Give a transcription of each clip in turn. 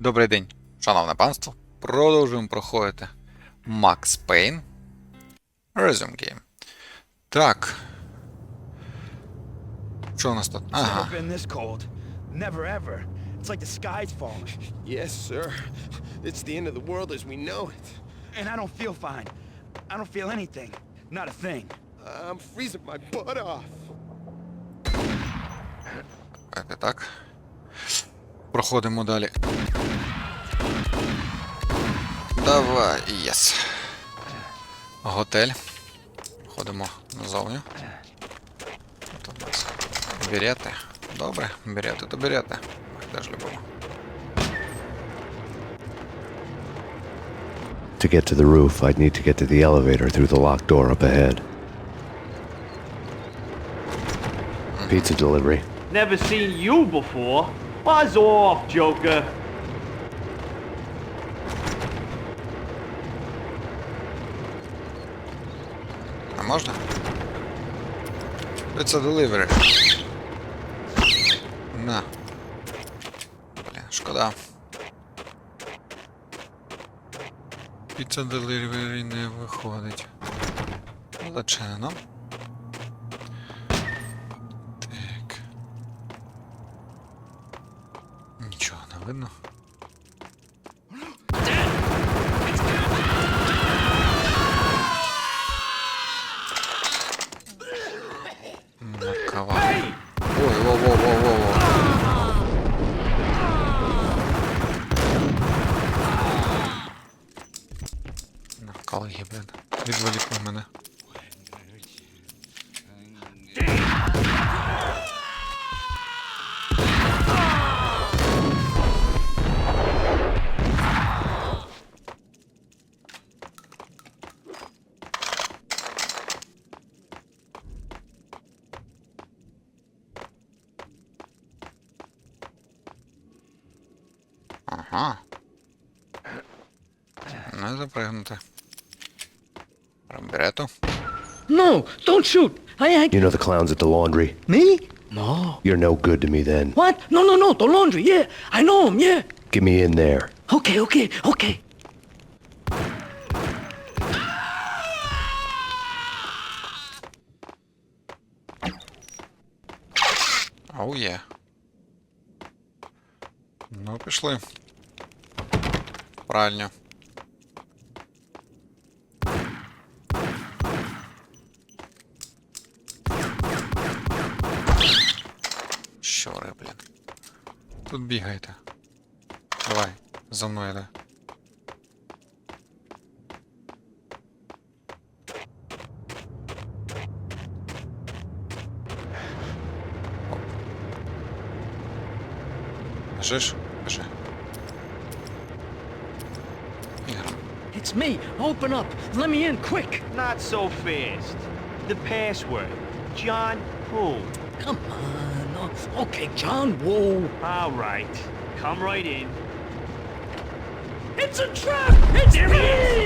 Добрий день, шановне панство. Продовжуємо проходити Max Payne Resume Game. Так. Що у нас тут? Ага. never ever. It's like the sky's falling. Yes, sir. It's the end of the world as we know it. And I don't feel fine. I don't feel anything. Not a thing. I'm freezing my butt off. Так, так. Проходимо далі. Давай, єс. Готель. Ходимо назовні. Тут у нас берети. Добре, берети то берети. Ми теж любимо. To get to the roof, I'd need to get to the elevator through the locked door up ahead. Pizza delivery. Never seen you before. Buzz off, Joker. Це delivery. На. Блін, шкода. Піца delivery не виходить. Зачинено. Так. Нічого не видно. Колеги, блін. Відволікли мене. Ага. Не запригнути. Берету. No, don't shoot. I ain't. You know the clowns at the laundry? Me? No. You're no good to me then. What? No, no, no. The laundry. Yeah, I know him. Yeah. Get me in there. Okay, okay, okay. Оу є. Ну, пішли. Правильно. Тут бігайте. Давай, за мною йде. Біжиш? Біжи. Ігор. It's me. Open up. Let me in quick. Not so fast. The password. John who? Come on. Okay, John. Whoa. All right. Come right in. It's a trap. It's Green.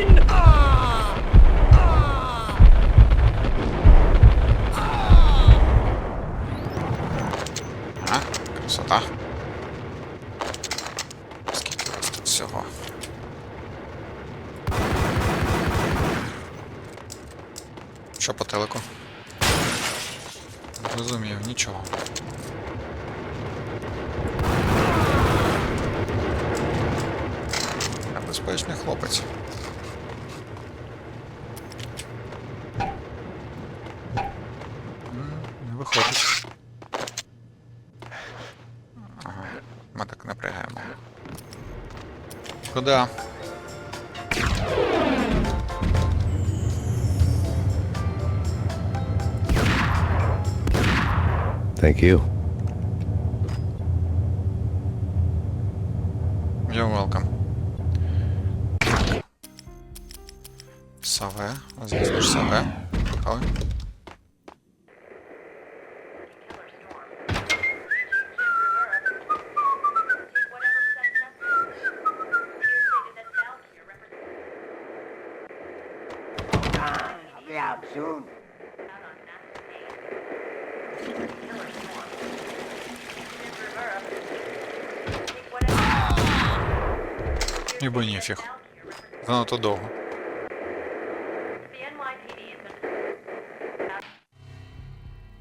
да. Thank you. You're welcome. Так. Саве. Здесь тоже Саве. Поехали. Ніби ніфіг. Занадто довго.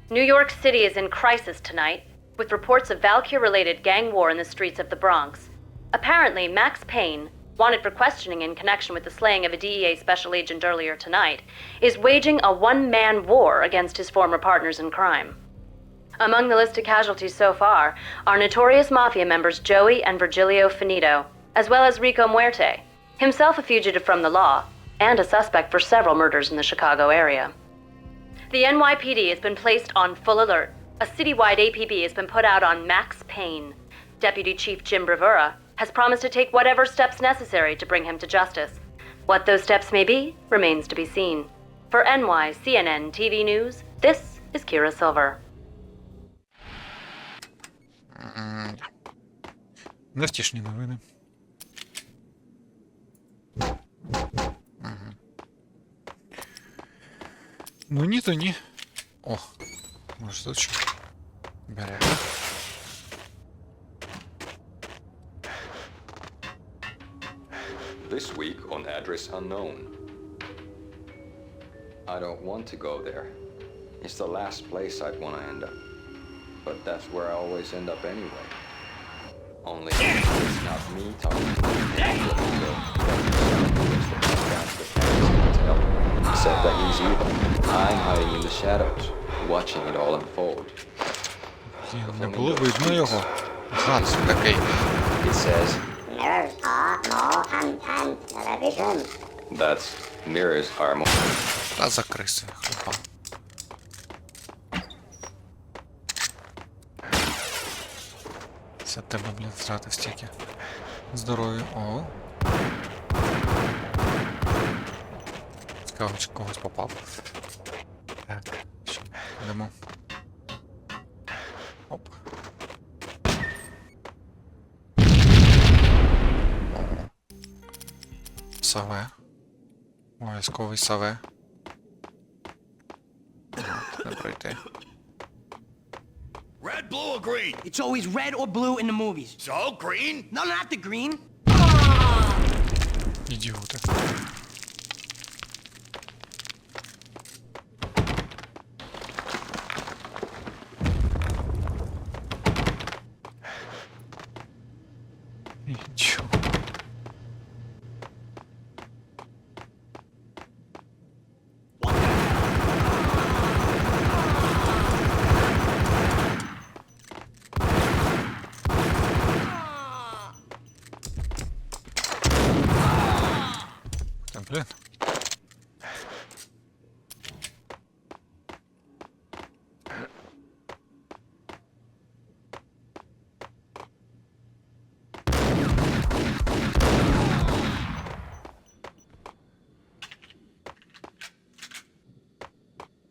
New York City is in crisis tonight, with reports of Valkyr related gang war in the streets of the Bronx. Apparently, Max Payne, wanted for questioning in connection with the slaying of a DEA special agent earlier tonight, is waging a one man war against his former partners in crime. Among the listed casualties so far are notorious mafia members Joey and Virgilio Finito, as well as Rico Muerte, himself a fugitive from the law, and a suspect for several murders in the Chicago area. The NYPD has been placed on full alert. A citywide APB has been put out on Max Payne. Deputy Chief Jim Bravura has promised to take whatever steps necessary to bring him to justice. What those steps may be remains to be seen. For NY CNN TV News, this is Kira Silver. Невтішні новини. Мгм. Ну ні, то ні. О, може тут що? Бере. This week on Address Unknown. I don't want to go there. It's the last place I'd want to end up. But that's where I always end up anyway. Only it's not me talking to you. Except that he's evil. I'm hiding in the shadows, watching it all unfold. Не було видно його. Ганс такий. It says Mirrors are more and, and television. that's mirrors are more. Та закрийся, хлопа. Це тебе, блін, втратив стільки. Здоров'я. О. Цікаво, чи когось попав. Так, що, йдемо. Оп. О. Саве. Обов'язковий саве. Не пройти. Red, blue, or green? It's always red or blue in the movies. So, green? No, not the green. Ідіоти. Блин, блин.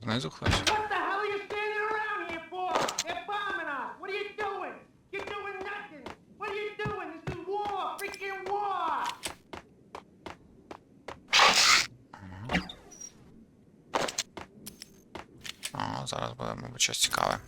Знизу хтось. мабуть, щось цікаве.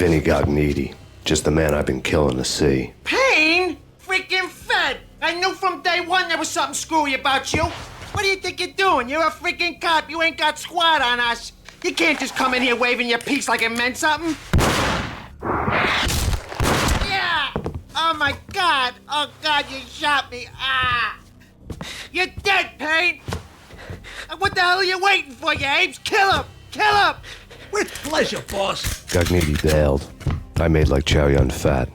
Vinny Gognitti. Just the man I've been killing to see. Pain? Freaking fed. I knew from day one there was something screwy about you. What do you think you're doing? You're a freaking cop. You ain't got squad on us. You can't just come in here waving your piece like it meant something. Yeah. Oh my God. Oh God, you shot me. Ah. You're dead, Payne. Uh, What the hell are you waiting for, you apes? Kill him. Kill him. With pleasure, boss. Gognitti bailed. I made like Chow Yun Fat.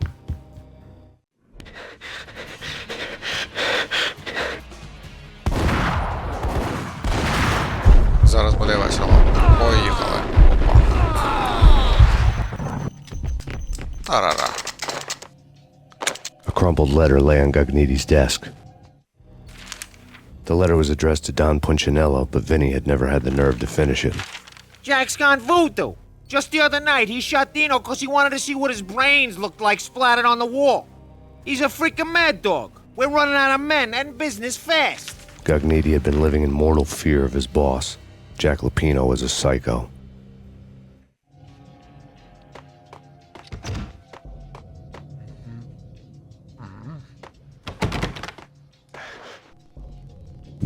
Зараз буде весело. Поїхали. Опа. Тарара. A crumpled letter lay on Gogniti's desk. The letter was addressed to Don Punchinello, but Vinny had never had the nerve to finish it. Jack's gone voodoo. Just the other night, he shot Dino because he wanted to see what his brains looked like splattered on the wall. He's a freaking mad dog. We're running out of men and business fast. Gogniti had been living in mortal fear of his boss. Jack Lupino was a psycho.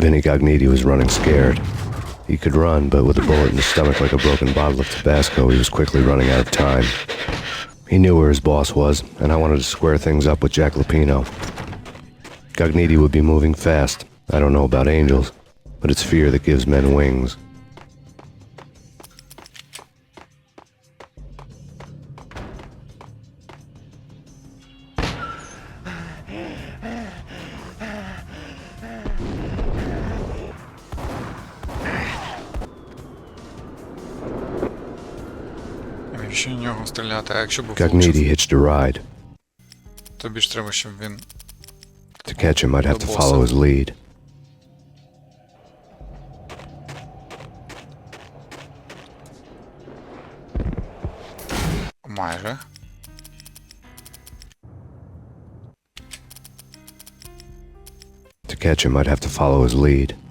Vinny Gognitti was running scared. He could run, but with a bullet in his stomach like a broken bottle of Tabasco, he was quickly running out of time. He knew where his boss was, and I wanted to square things up with Jack Lupino. Gognitti would be moving fast. I don't know about angels, but it's fear that gives men wings. В нього стріляти, а якщо б hitched a ride. тобі ж треба, щоб він. To catch him, I'd have to follow his lead. Майже. To catch him, I'd have to follow his lead.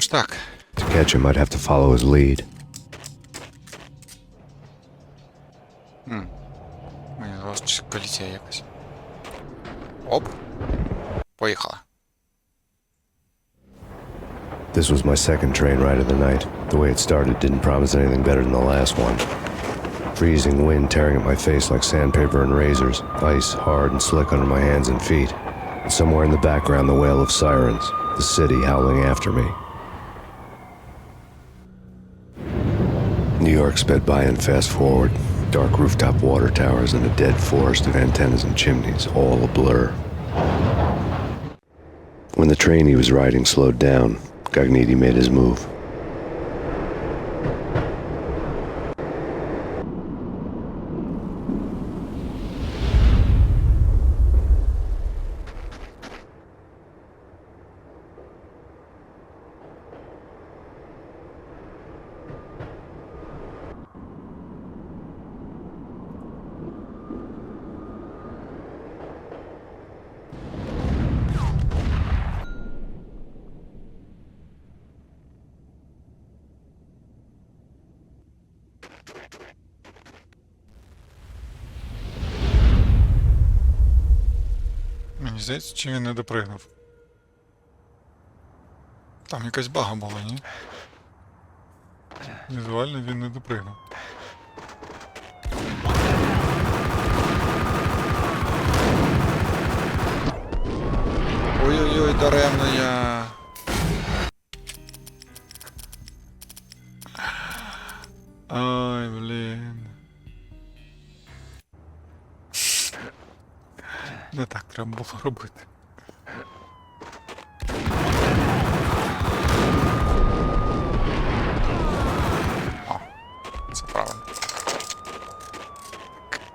Stuck. To catch him, I'd have to follow his lead. This was my second train ride of the night. The way it started didn't promise anything better than the last one. Freezing wind tearing at my face like sandpaper and razors, ice hard and slick under my hands and feet. And somewhere in the background, the wail of sirens, the city howling after me. New York sped by in fast forward. Dark rooftop water towers and a dead forest of antennas and chimneys, all a blur. When the train he was riding slowed down, Gognitti made his move. Мені здається, чи він не допригнув. Там якась бага була, ні? Візуально він не допригнув. Ой-ой-ой, даремно я. Ай, блін. Не так треба було робити. О, це правильно.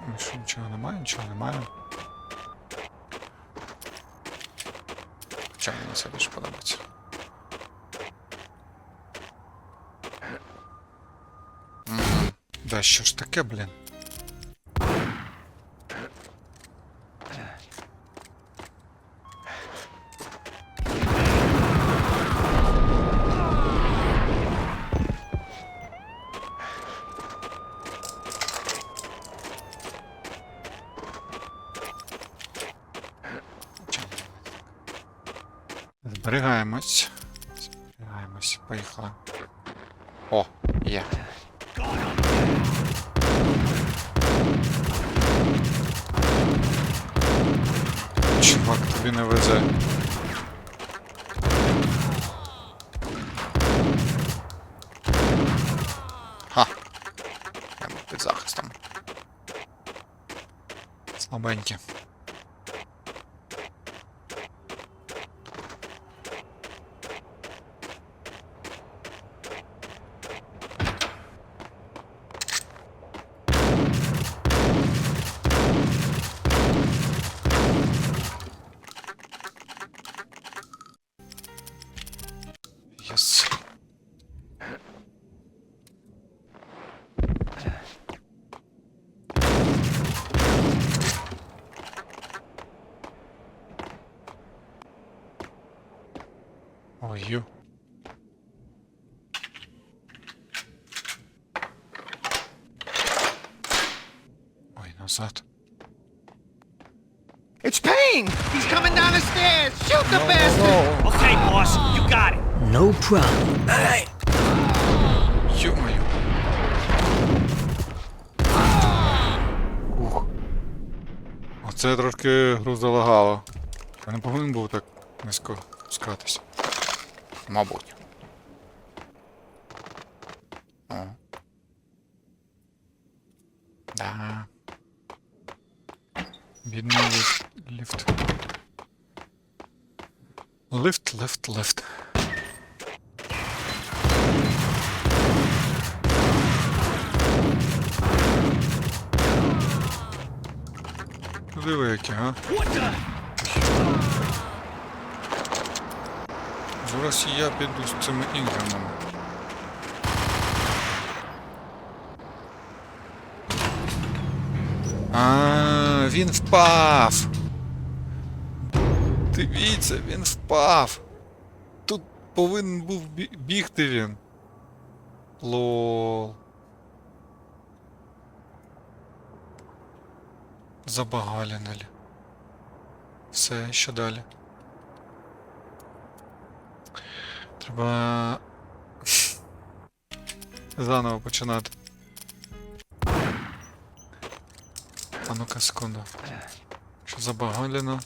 Ну що, нічого немає, нічого немає. Хоча мені це більше подобається. Да що ж таке, блін? Зберігаємось. Зберігаємось. Поїхали. О, є. Чувак, тобі не везе. Ха. Я був під захистом. Слабенькі. Payne! He's coming down the stairs! Shoot the bastard! Okay, boss, you got it. No problem. Ё-моё. Ух. Оце трошки гру залагало. Я не повинен був так низько спускатися. Мабуть. О. Да. Бідний лифт. Ліфт. Лифт, лифт, лифт. Диви які, а? Зараз я піду з цими інграмами. А, він впав. Дивіться, він впав. Тут повинен був бігти він. Лол. Забагалінель. Все, що далі? Треба заново починати. А ну-ка, секунду. Що забагаліно?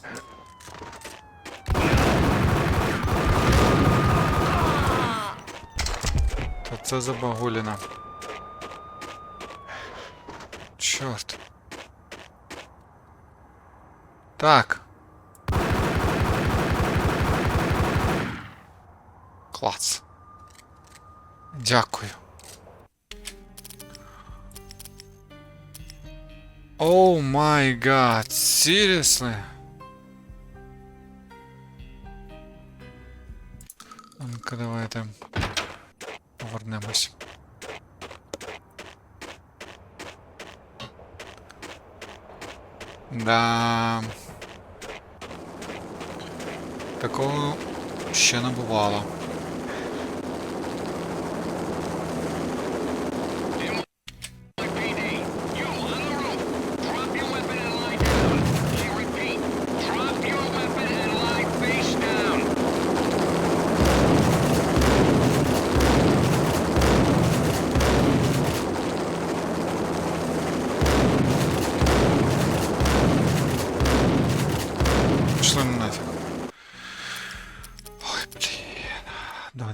Что за багулина? Черт. Так. Клац. Дякую. О май гад, seriously? Ну-ка, давай там. Это... повернемось. Да. Такого ще не бувало.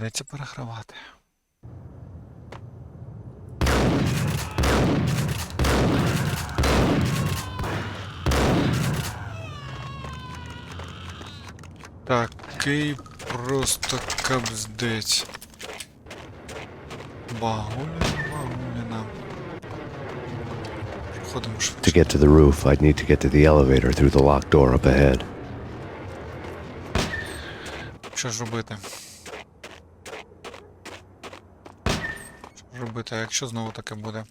Доведеться перегравати. Такий просто кабздець. Багуліна, багуліна. Проходимо To get to the roof, I'd need to get to the elevator through the locked door up ahead. Що ж робити? Що ж робити, а якщо знову таке буде?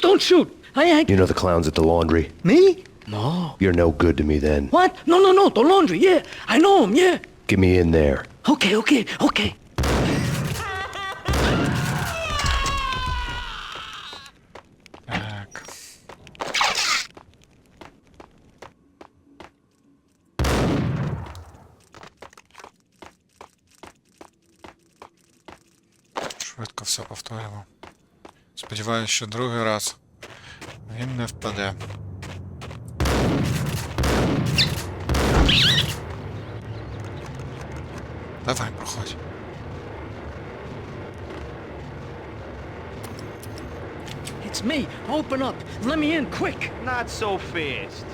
don't shoot. I ain't. You know the clowns at the laundry? Me? No. You're no good to me then. What? No, no, no. The laundry. Yeah, I know him. Yeah. Get me in there. Okay, okay, okay. Так. Швидко все повторимо. Сподіваюсь, що другий раз він не впаде. Давай, проходь. It's me. Open up. Let me in, quick. Not so fast.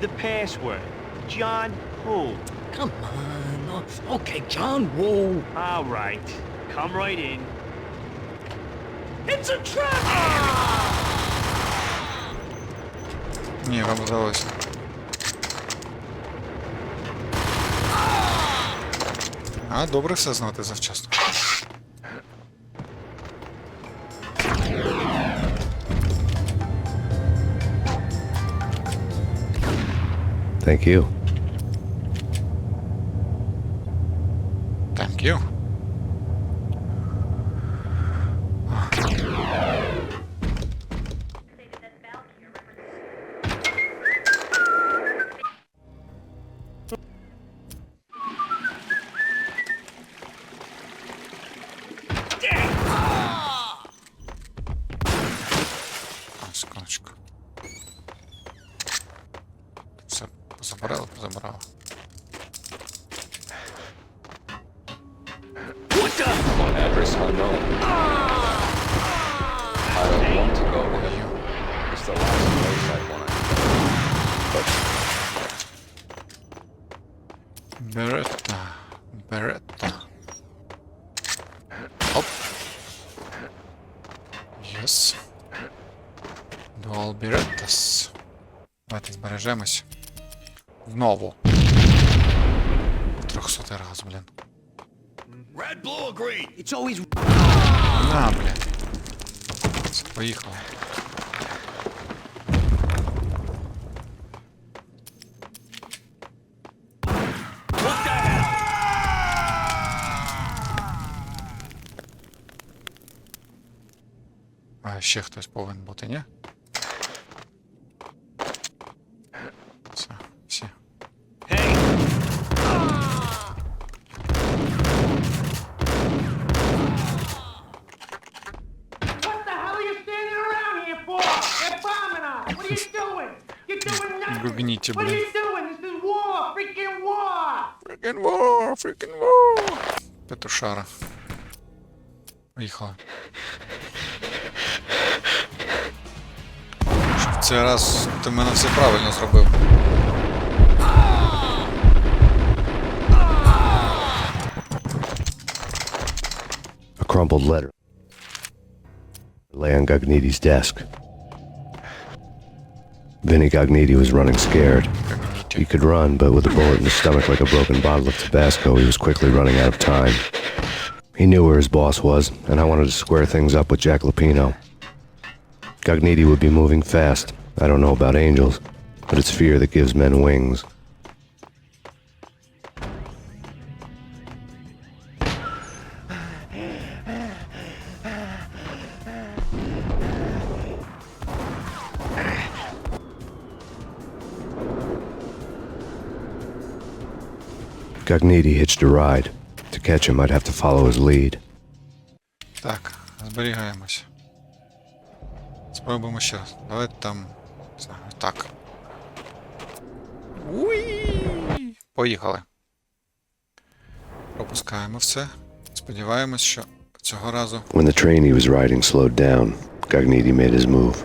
The password. John who? Come on. Oh, Okay, John. Whoa. All right. Come right in. Не, вам удалось. А, добрых все знати завчасно. Давайте збережемось. Знову. Трьохсотий раз, блін. Red, blue, green? It's always На, блін. Поїхали. А ще хтось повинен бути, ні? Петушара. Поїхали. Щоб в цей раз ти в мене все правильно зробив. A crumpled letter lay on Gagniti's desk. Vinny Gagniti was running scared. He could run, but with a bullet in his stomach like a broken bottle of Tabasco, he was quickly running out of time. He knew where his boss was, and I wanted to square things up with Jack Lupino. Gagniti would be moving fast. I don't know about angels, but it's fear that gives men wings. Gagniti hitched a ride. Catch him, I'd have to follow his lead. Так, зберігаємось. Спробуємо ще раз. Давайте там. Так. Уї! Поїхали. Пропускаємо все. Сподіваємось, що цього разу When the train he was riding slowed down, Gagniti made his move.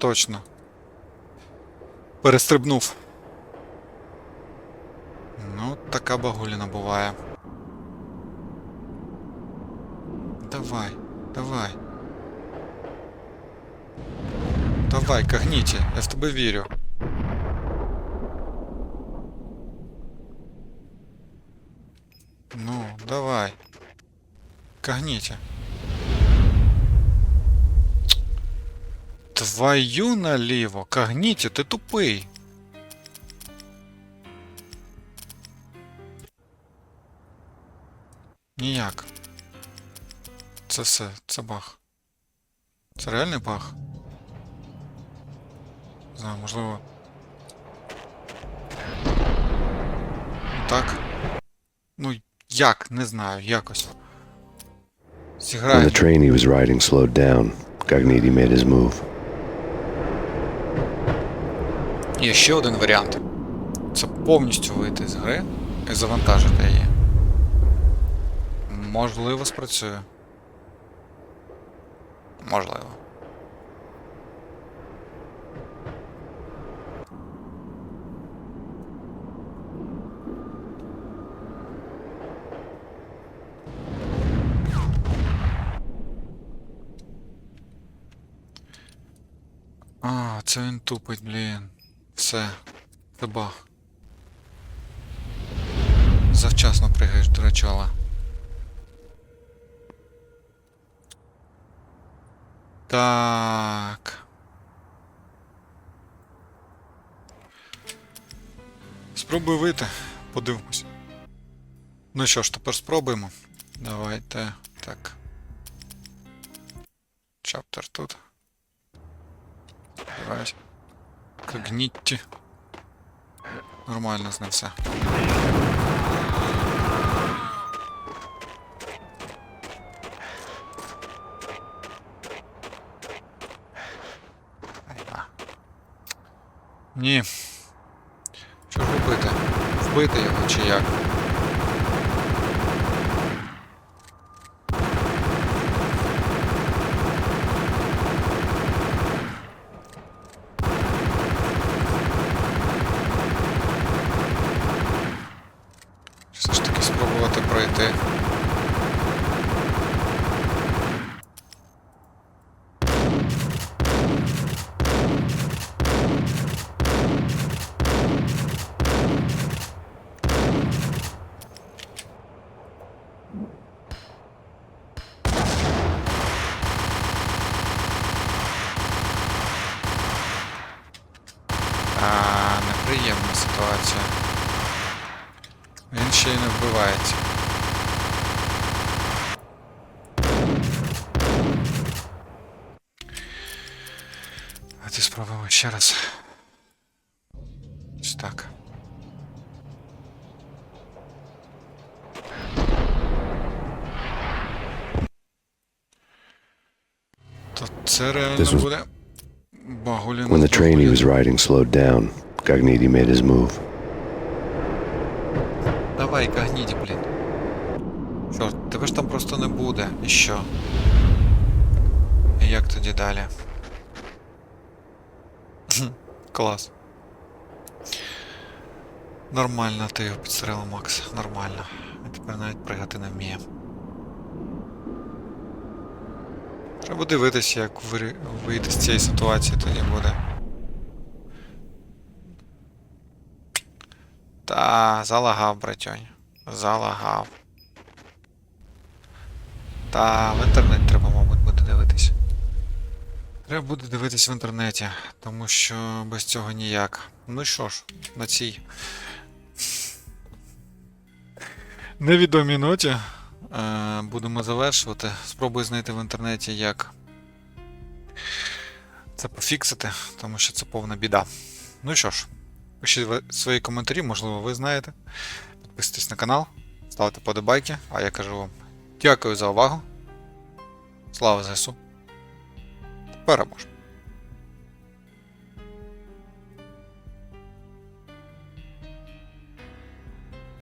точно перестрибнув. Ну, така багуліна буває. Давай, давай. Давай, кагніті, я в тебе вірю. Ну, давай. Кагните. Твою наліво, кагніті, ти тупий. Ніяк. Це все, це баг. Це реальний баг? Не знаю, можливо. Так. Ну, як, не знаю, якось. When the train he was riding slowed down, Gagniti made his move. Є ще один варіант. Це повністю вийти з гри і завантажити її. Можливо, спрацює. Можливо. А, це він тупить, блін. Це баг. Завчасно пригаєш, дурачола. Так. Спробую вийти, подивимось. Ну що ж, тепер спробуємо. Давайте так. Чаптер тут. Сподіваюсь. Когнітті. Нормально з ним все. Айва. Ні. Що ж робити? Вбити його чи як? Неприємна ситуація. Він ще й не вбивається. Давайте спробуємо ще раз. Ось так. This was- When the train he was riding slowed down, Gognitti made his move. Давай, гагніді, блін. Чорт, тебе ж там просто не буде. І що? І як тоді далі? Клас. Нормально ти його підстрелив, Макс. Нормально. А тепер навіть пригати не вміє. Треба дивитися, як вийти з цієї ситуації тоді буде. Та, залагав, братьонь. Залагав. Та, в інтернет треба, мабуть, буде дивитись. Треба буде дивитись в інтернеті, тому що без цього ніяк. Ну що ж, на цій невідомій ноті е, будемо завершувати. Спробую знайти в інтернеті, як це пофіксити, тому що це повна біда. Ну що ж, пишіть свої коментарі, можливо, ви знаєте. Підписуйтесь на канал, ставте подобайки, а я кажу вам дякую за увагу. Слава ЗСУ. Переможемо.